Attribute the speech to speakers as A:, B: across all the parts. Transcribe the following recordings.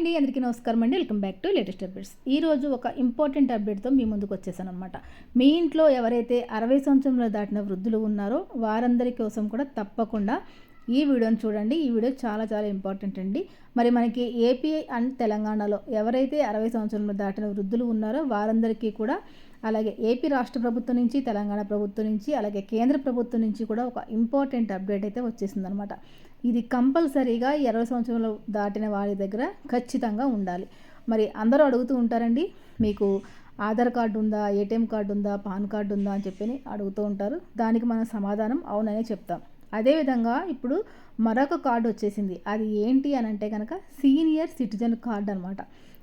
A: అండి అందరికీ నమస్కారం అండి. Welcome back to latest updates. ఈరోజు ఒక ఇంపార్టెంట్ అప్డేట్తో మీ ముందుకు వచ్చేసాను అనమాట మీ ఇంట్లో ఎవరైతే అరవై సంవత్సరంలో దాటిన వృద్ధులు ఉన్నారో వారందరి కోసం కూడా తప్పకుండా ఈ వీడియోని చూడండి. ఈ వీడియో చాలా చాలా ఇంపార్టెంట్ అండి. మరి మనకి ఏపీ అండ్ తెలంగాణలో ఎవరైతే అరవై సంవత్సరంలో దాటిన వృద్ధులు ఉన్నారో వారందరికీ కూడా అలాగే ఏపీ రాష్ట్ర ప్రభుత్వం నుంచి తెలంగాణ ప్రభుత్వం నుంచి అలాగే కేంద్ర ప్రభుత్వం నుంచి కూడా ఒక ఇంపార్టెంట్ అప్డేట్ అయితే వచ్చేసిందనమాట ఇది కంపల్సరీగా ఇరవై సంవత్సరంలో దాటిన వారి దగ్గర ఖచ్చితంగా ఉండాలి. మరి అందరూ అడుగుతూ ఉంటారండి మీకు ఆధార్ కార్డు ఉందా ఏటీఎం కార్డు ఉందా పాన్ కార్డు ఉందా అని చెప్పి అడుగుతూ ఉంటారు. దానికి మనం సమాధానం అవుననే చెప్తాం. అదేవిధంగా ఇప్పుడు మరొక కార్డు వచ్చేసింది. అది ఏంటి అని అంటే కనుక సీనియర్ సిటిజన్ కార్డు అనమాట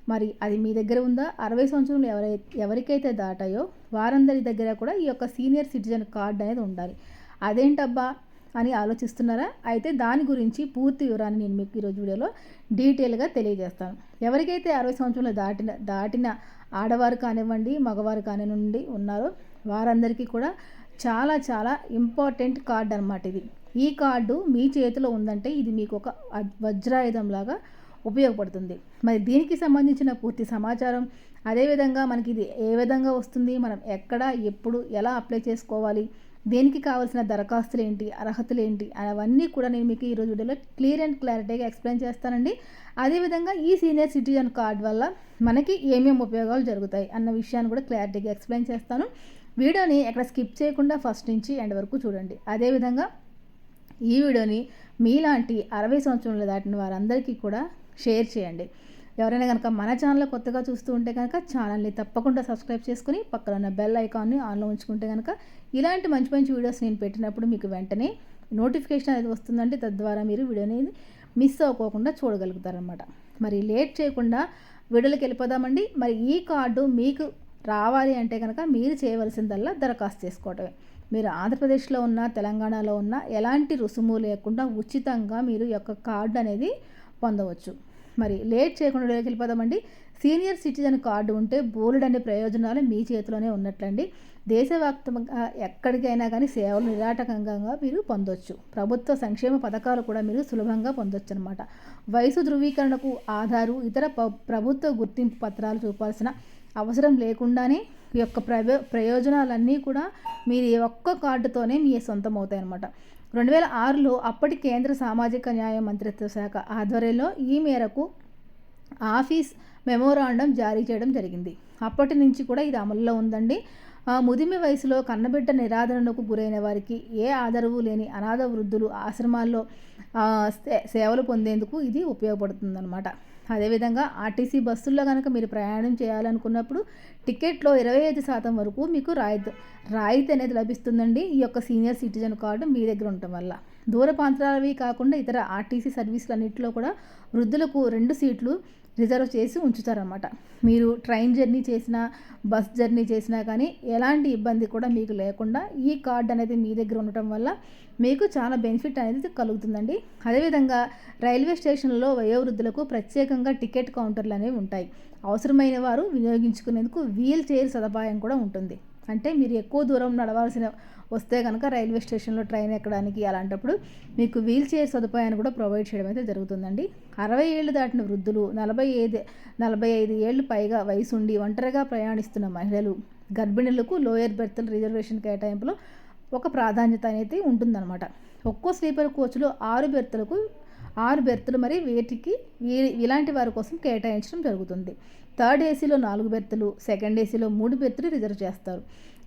A: మరి అది మీ దగ్గర ఉందా? అరవై సంవత్సరంలో ఎవరై ఎవరికైతే దాటాయో వారందరి దగ్గర కూడా ఈ యొక్క సీనియర్ సిటిజన్ కార్డు అనేది ఉండాలి. అదేంటబ్బా? అని ఆలోచిస్తున్నారా? అయితే దాని గురించి పూర్తి వివరాన్ని నేను మీకు ఈరోజు వీడియోలో డీటెయిల్గా తెలియజేస్తాను. ఎవరికైతే అరవై సంవత్సరంలో దాటిన దాటిన ఆడవారు కానివ్వండి మగవారు కానివ్వండి ఉన్నారో వారందరికీ కూడా చాలా చాలా ఇంపార్టెంట్ కార్డు అనమాట ఇది. ఈ కార్డు మీ చేతిలో ఉందంటే ఇది మీకు ఒక వజ్రాయుధం లాగా ఉపయోగపడుతుంది. మరి దీనికి సంబంధించిన పూర్తి సమాచారం అదేవిధంగా మనకి ఇది ఏ విధంగా వస్తుంది మనం ఎక్కడ ఎప్పుడు ఎలా అప్లై చేసుకోవాలి దేనికి కావాల్సిన దరఖాస్తులు ఏంటి అర్హతలు ఏంటి అవన్నీ కూడా నేను మీకు ఈరోజు వీడియోలో క్లియర్ అండ్ క్లారిటీగా ఎక్స్ప్లెయిన్ చేస్తానండి. అదేవిధంగా ఈ సీనియర్ సిటిజన్ కార్డ్ వల్ల మనకి ఏమేమి ఉపయోగాలు జరుగుతాయి అన్న విషయాన్ని కూడా క్లారిటీగా ఎక్స్ప్లెయిన్ చేస్తాను. వీడియోని ఎక్కడ స్కిప్ చేయకుండా ఫస్ట్ నుంచి ఎండ్ వరకు చూడండి. అదేవిధంగా ఈ వీడియోని మీలాంటి అరవై సంవత్సరాలు దాటిన వారందరికీ కూడా షేర్ చేయండి. ఎవరైనా కనుక మన ఛానల్ కొత్తగా చూస్తూ ఉంటే కనుక ఛానల్ని తప్పకుండా సబ్స్క్రైబ్ చేసుకుని పక్కన ఉన్న బెల్ ఐకాన్ని ఆన్లో ఉంచుకుంటే కనుక ఇలాంటి మంచి మంచి వీడియోస్ నేను పెట్టినప్పుడు మీకు వెంటనే నోటిఫికేషన్ అనేది వస్తుందంటే తద్వారా మీరు వీడియోని మిస్ అవ్వకోకుండా చూడగలుగుతారనమాట మరి లేట్ చేయకుండా వీడియోకి వెళ్ళిపోదామండి. మరి ఈ కార్డు మీకు రావాలి అంటే కనుక మీరు చేయవలసిందల్లా దరఖాస్తు చేసుకోవటమే. మీరు ఆంధ్రప్రదేశ్లో ఉన్న తెలంగాణలో ఉన్న ఎలాంటి రుసుము లేకుండా ఉచితంగా మీరు యొక్క కార్డు అనేది పొందవచ్చు. మరి లేట్ చేయకుండా వెళ్ళిపోదామండి. సీనియర్ సిటిజన్ కార్డు ఉంటే బోల్డ్ అనే ప్రయోజనాలు మీ చేతిలోనే ఉన్నట్లండి. దేశవ్యాప్తంగా ఎక్కడికైనా కానీ సేవలు నిరాటకంగా మీరు పొందొచ్చు. ప్రభుత్వ సంక్షేమ పథకాలు కూడా మీరు సులభంగా పొందొచ్చు అనమాట వయసు ధృవీకరణకు ఆధారు ఇతర ప్రభుత్వ గుర్తింపు పత్రాలు చూపాల్సిన అవసరం లేకుండానే యొక్క ప్రయో ప్రయోజనాలన్నీ కూడా మీరు ఒక్క కార్డుతోనే మీ సొంతం అవుతాయి అనమాట రెండు వేల ఆరులో అప్పటి కేంద్ర సామాజిక న్యాయ మంత్రిత్వ శాఖ ఆధ్వర్యంలో ఈ మేరకు ఆఫీస్ మెమోరాండం జారీ చేయడం జరిగింది. అప్పటి నుంచి కూడా ఇది అమల్లో ఉందండి. ముదిమి వయసులో కన్నబిడ్డ నిరాదరణకు గురైన వారికి ఏ ఆదరవు లేని అనాథ వృద్ధులు ఆశ్రమాల్లో సేవలు పొందేందుకు ఇది ఉపయోగపడుతుందన్నమాట. అదేవిధంగా ఆర్టీసీ బస్సుల్లో కనుక మీరు ప్రయాణం చేయాలనుకున్నప్పుడు టికెట్లో ఇరవై ఐదు శాతం వరకు మీకు రాయితీ రాయితీ అనేది లభిస్తుందండి. ఈ యొక్క సీనియర్ సిటిజన్ కార్డు మీ దగ్గర ఉండటం వల్ల. దూర ప్రాంతాలవి కాకుండా ఇతర ఆర్టీసీ సర్వీసులన్నింటిలో కూడా వృద్ధులకు రెండు సీట్లు రిజర్వ్ చేసి ఉంచుతారనమాట మీరు ట్రైన్ జర్నీ చేసినా బస్ జర్నీ చేసినా కానీ ఎలాంటి ఇబ్బంది కూడా మీకు లేకుండా ఈ కార్డ్ అనేది మీ దగ్గర ఉండటం వల్ల మీకు చాలా బెనిఫిట్ అనేది కలుగుతుందండి. అదేవిధంగా రైల్వే స్టేషన్లో వయోవృద్ధులకు ప్రత్యేకంగా టికెట్ కౌంటర్లు అనేవి ఉంటాయి. అవసరమైన వారు వినియోగించుకునేందుకు వీల్ చైర్ సదుపాయం కూడా ఉంటుంది. అంటే మీరు ఎక్కువ దూరం నడవాల్సిన వస్తే కనుక రైల్వే స్టేషన్లో ట్రైన్ ఎక్కడానికి అలాంటప్పుడు మీకు వీల్ చైర్ సదుపాయాన్ని కూడా ప్రొవైడ్ చేయడం అయితే జరుగుతుందండి. అరవై ఏళ్ళు దాటిన వృద్ధులు నలభై ఐదు నలభై ఐదు ఏళ్ళు పైగా వయసు ఉండి ఒంటరిగా ప్రయాణిస్తున్న మహిళలు గర్భిణులకు లోయర్ బెర్తల రిజర్వేషన్ కేటాయింపులో ఒక ప్రాధాన్యత అనేది ఉంటుందన్నమాట. ఒక్కో స్లీపర్ కోచ్లో ఆరు బెర్తలకు ఆరు బెర్తులు మరి వేటికి ఇలాంటి వారి కోసం కేటాయించడం జరుగుతుంది. థర్డ్ ఏసీలో నాలుగు బెర్తులు సెకండ్ ఏసీలో మూడు బెర్తులు రిజర్వ్ చేస్తారు.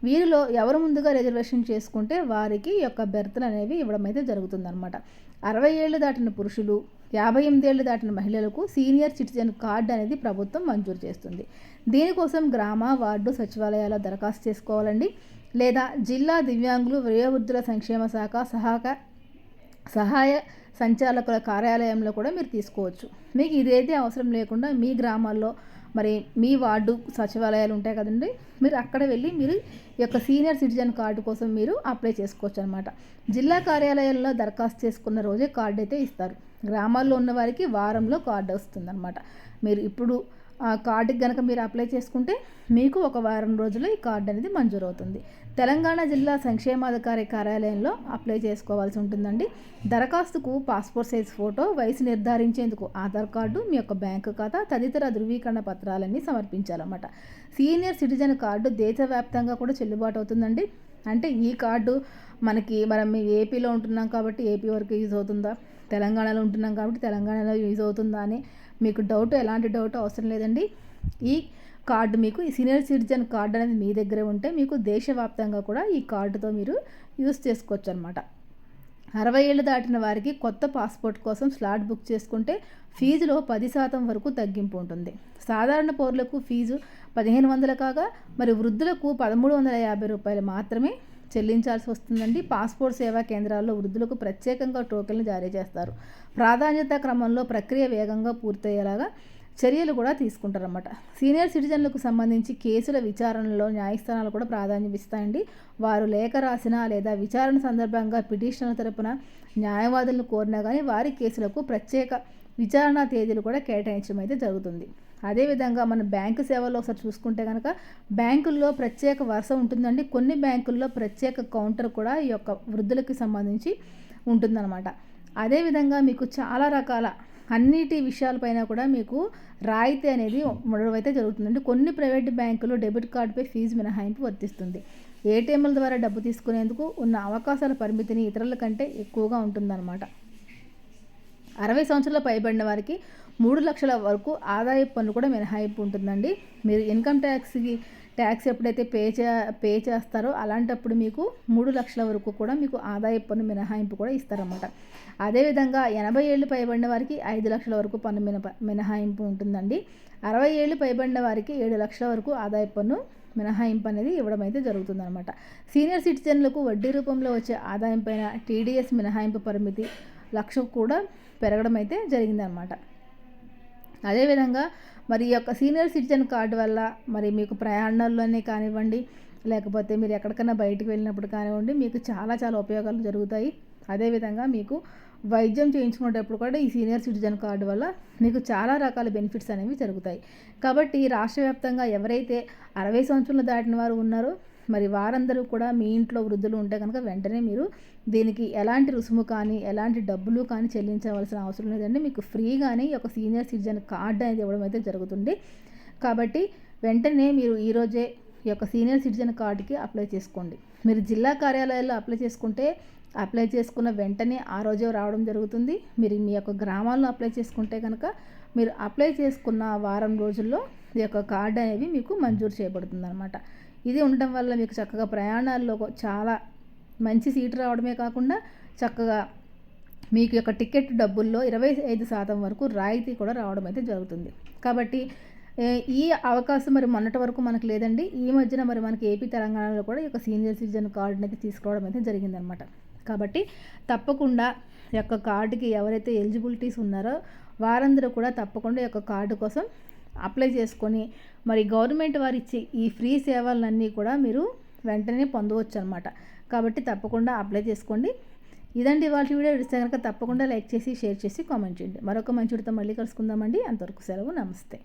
A: వీరిలో ఎవరు ముందుగా రిజర్వేషన్ చేసుకుంటే వారికి యొక్క బెర్తులు అనేవి ఇవ్వడం అయితే జరుగుతుందన్నమాట. అరవై ఏళ్ళు దాటిన పురుషులు యాభై ఎనిమిదేళ్ళు దాటిన మహిళలకు సీనియర్ సిటిజన్ కార్డు అనేది ప్రభుత్వం మంజూరు చేస్తుంది. దీనికోసం గ్రామ వార్డు సచివాలయాల దరఖాస్తు చేసుకోవాలండి. లేదా జిల్లా దివ్యాంగులు వయోవృద్ధుల సంక్షేమ శాఖ సహాక సహాయ సంచాలకుల కార్యాలయంలో కూడా మీరు తీసుకోవచ్చు. మీకు ఇదేది అవసరం లేకుండా మీ గ్రామాల్లో మరి మీ వార్డు సచివాలయాలు ఉంటాయి కదండి మీరు అక్కడ వెళ్ళి మీరు ఈ యొక్క సీనియర్ సిటిజన్ కార్డు కోసం మీరు అప్లై చేసుకోవచ్చు అనమాట జిల్లా కార్యాలయాల్లో దరఖాస్తు చేసుకున్న రోజే కార్డు అయితే ఇస్తారు. గ్రామాల్లో ఉన్న వారికి వారంలో కార్డు వస్తుందన్నమాట. మీరు ఇప్పుడు కార్డుకి కనుక మీరు అప్లై చేసుకుంటే మీకు ఒక వారం రోజుల్లో ఈ కార్డు అనేది మంజూరు అవుతుంది తెలంగాణ జిల్లా సంక్షేమాధికారి కార్యాలయంలో అప్లై చేసుకోవాల్సి ఉంటుందండి. దరఖాస్తుకు పాస్పోర్ట్ సైజ్ ఫోటో వయసు నిర్ధారించేందుకు ఆధార్ కార్డు మీ యొక్క బ్యాంకు ఖాతా తదితర ధృవీకరణ పత్రాలన్నీ సమర్పించాలన్నమాట. సీనియర్ సిటిజన్ కార్డు దేశవ్యాప్తంగా కూడా చెల్లుబాటు అవుతుందండి. అంటే ఈ కార్డు మనకి మనం ఏపీలో ఉంటున్నాం కాబట్టి ఏపీ వరకు యూజ్ అవుతుందా? తెలంగాణలో ఉంటున్నాం కాబట్టి తెలంగాణలో యూజ్ అవుతుందా అని మీకు డౌట్ ఎలాంటి డౌట్ అవసరం లేదండి. ఈ కార్డు మీకు ఈ సీనియర్ సిటిజన్ కార్డు అనేది మీ దగ్గరే ఉంటే మీకు దేశవ్యాప్తంగా కూడా ఈ కార్డుతో మీరు యూస్ చేసుకోవచ్చు అనమాట అరవై ఏళ్ళు దాటిన వారికి కొత్త పాస్పోర్ట్ కోసం స్లాట్ బుక్ చేసుకుంటే ఫీజులో పది శాతం వరకు తగ్గింపు ఉంటుంది. సాధారణ పౌరులకు ఫీజు పదిహేను వందలు కాగా మరి వృద్ధులకు పదమూడు వందల యాభై రూపాయలు మాత్రమే చెల్లించాల్సి వస్తుందండి. పాస్పోర్ట్ సేవా కేంద్రాల్లో వృద్ధులకు ప్రత్యేకంగా టోకెన్లు జారీ చేస్తారు. ప్రాధాన్యత క్రమంలో ప్రక్రియ వేగంగా పూర్తయ్యేలాగా చర్యలు కూడా తీసుకుంటారన్నమాట. సీనియర్ సిటిజన్లకు సంబంధించి కేసుల విచారణలో న్యాయస్థానాలు కూడా ప్రాధాన్యం ఇస్తాయండి. వారు లేఖ రాసినా లేదా విచారణ సందర్భంగా పిటిషనర్ తరపున న్యాయవాదులను కోరినా కానీ వారి కేసులకు ప్రత్యేక విచారణ తేదీలు కూడా కేటాయించడం అయితే జరుగుతుంది. అదేవిధంగా మన బ్యాంకు సేవల్లో ఒకసారి చూసుకుంటే కనుక బ్యాంకుల్లో ప్రత్యేక వరుస ఉంటుందండి. కొన్ని బ్యాంకుల్లో ప్రత్యేక కౌంటర్ కూడా ఈ యొక్క వృద్ధులకి సంబంధించి ఉంటుందన్నమాట. అదేవిధంగా మీకు చాలా రకాల అన్నిటి విషయాలపైన కూడా మీకు రాయితీ అనేది ఉండడం అయితే జరుగుతుందండి. కొన్ని ప్రైవేట్ బ్యాంకులు డెబిట్ కార్డుపై ఫీజు మినహాయింపు వర్తిస్తుంది. ఏటీఎంల ద్వారా డబ్బు తీసుకునేందుకు ఉన్న అవకాశాల పరిమితిని ఇతరుల కంటే ఎక్కువగా ఉంటుందన్నమాట. అరవై సంవత్సరాల పైబడిన వారికి మూడు లక్షల వరకు ఆదాయ పన్ను కూడా మినహాయింపు ఉంటుందండి. మీరు ఇన్కమ్ ట్యాక్స్కి ట్యాక్స్ ఎప్పుడైతే పే చే పే చేస్తారో అలాంటప్పుడు మీకు మూడు లక్షల వరకు కూడా మీకు ఆదాయ పన్ను మినహాయింపు కూడా ఇస్తారన్నమాట. అదేవిధంగా ఎనభై ఏళ్ళు పైబడిన వారికి ఐదు లక్షల వరకు పన్ను మిన మినహాయింపు ఉంటుందండి. అరవై ఏళ్ళు పైబడిన వారికి ఏడు లక్షల వరకు ఆదాయ పన్ను మినహాయింపు అనేది ఇవ్వడం అయితే జరుగుతుందన్నమాట. సీనియర్ సిటిజన్లకు వడ్డీ రూపంలో వచ్చే ఆదాయం పైన టీడీఎస్ మినహాయింపు పరిమితి లక్ష కూడా పెరగడం అయితే జరిగిందనమాట అదేవిధంగా మరి ఈ యొక్క సీనియర్ సిటిజన్ కార్డు వల్ల మరి మీకు ప్రయాణాల్లోనే కానివ్వండి లేకపోతే మీరు ఎక్కడికైనా బయటకు వెళ్ళినప్పుడు కానివ్వండి మీకు చాలా చాలా ఉపయోగాలు జరుగుతాయి. అదేవిధంగా మీకు వైద్యం చేయించుకునేటప్పుడు కూడా ఈ సీనియర్ సిటిజన్ కార్డు వల్ల మీకు చాలా రకాల బెనిఫిట్స్ అనేవి జరుగుతాయి. కాబట్టి రాష్ట్ర వ్యాప్తంగా ఎవరైతే అరవై సంవత్సరాలు దాటిన వారు ఉన్నారో మరి వారందరూ కూడా మీ ఇంట్లో వృద్ధులు ఉంటే కనుక వెంటనే మీరు దీనికి ఎలాంటి రుసుము కానీ ఎలాంటి డబ్బులు కానీ చెల్లించవలసిన అవసరం లేదండి. మీకు ఫ్రీగానే ఒక సీనియర్ సిటిజన్ కార్డు అనేది ఇవ్వడం అయితే జరుగుతుంది. కాబట్టి వెంటనే మీరు ఈరోజే ఈ యొక్క సీనియర్ సిటిజన్ కార్డుకి అప్లై చేసుకోండి. మీరు జిల్లా కార్యాలయాల్లో అప్లై చేసుకుంటే అప్లై చేసుకున్న వెంటనే ఆ రోజే రావడం జరుగుతుంది. మీరు మీ యొక్క గ్రామాల్లో అప్లై చేసుకుంటే కనుక మీరు అప్లై చేసుకున్న వారం రోజుల్లో ఈ యొక్క కార్డు అనేవి మీకు మంజూరు చేయబడుతుంది అనమాట ఇది ఉండటం వల్ల మీకు చక్కగా ప్రయాణాల్లో చాలా మంచి సీటు రావడమే కాకుండా చక్కగా మీకు యొక్క టికెట్ డబ్బుల్లో ఇరవై ఐదు శాతం వరకు రాయితీ కూడా రావడం అయితే జరుగుతుంది. కాబట్టి ఈ అవకాశం మరి మొన్నటి వరకు మనకు లేదండి. ఈ మధ్యన మరి మనకి ఏపీ తెలంగాణలో కూడా ఈ యొక్క సీనియర్ సిటిజన్ కార్డుని అయితే తీసుకోవడం అయితే జరిగిందనమాట కాబట్టి తప్పకుండా యొక్క కార్డుకి ఎవరైతే ఎలిజిబిలిటీస్ ఉన్నారో వారందరూ కూడా తప్పకుండా యొక్క కార్డు కోసం అప్లై చేసుకొని మరి గవర్నమెంట్ వారు ఇచ్చే ఈ ఫ్రీ సేవలన్నీ కూడా మీరు వెంటనే పొందవచ్చు అనమాట కాబట్టి తప్పకుండా అప్లై చేసుకోండి. ఇదండి వాళ్ళ వీడియో. ఇస్తే కనుక తప్పకుండా లైక్ చేసి షేర్ చేసి కామెంట్ చేయండి. మరొక మంచి మళ్ళీ కలుసుకుందామండి. అంతవరకు సెలవు. నమస్తే.